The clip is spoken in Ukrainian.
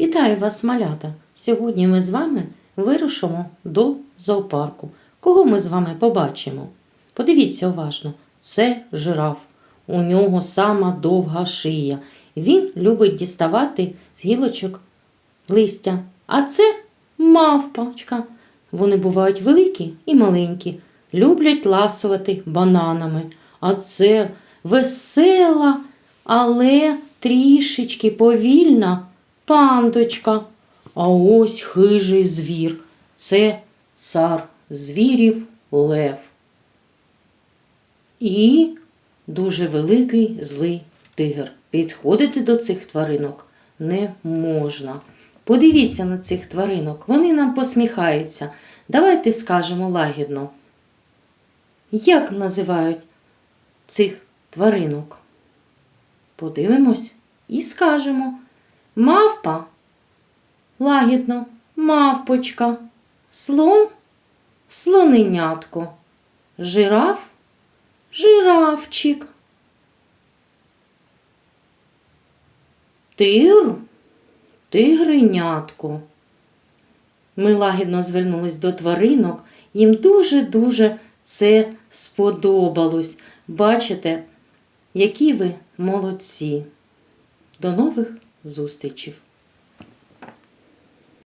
Вітаю вас, малята! Сьогодні ми з вами вирушимо до зоопарку. Кого ми з вами побачимо? Подивіться уважно, це жираф. У нього сама довга шия. Він любить діставати з гілочок листя. А це мавпочка. Вони бувають великі і маленькі, люблять ласувати бананами. А це весела, але трішечки повільна пандочка. А ось хижий звір. Це цар звірів лев. І дуже великий злий тигр. Підходити до цих тваринок не можна. Подивіться на цих тваринок, вони нам посміхаються. Давайте скажемо лагідно. Як називають цих тваринок? Подивимось і скажемо. Мавпа лагідно, мавпочка, слон слоненятко, жираф жирафчик. Тигр тигренятко. Ми лагідно звернулись до тваринок, їм дуже-дуже це сподобалось. Бачите, які ви молодці. До нових зустрічів.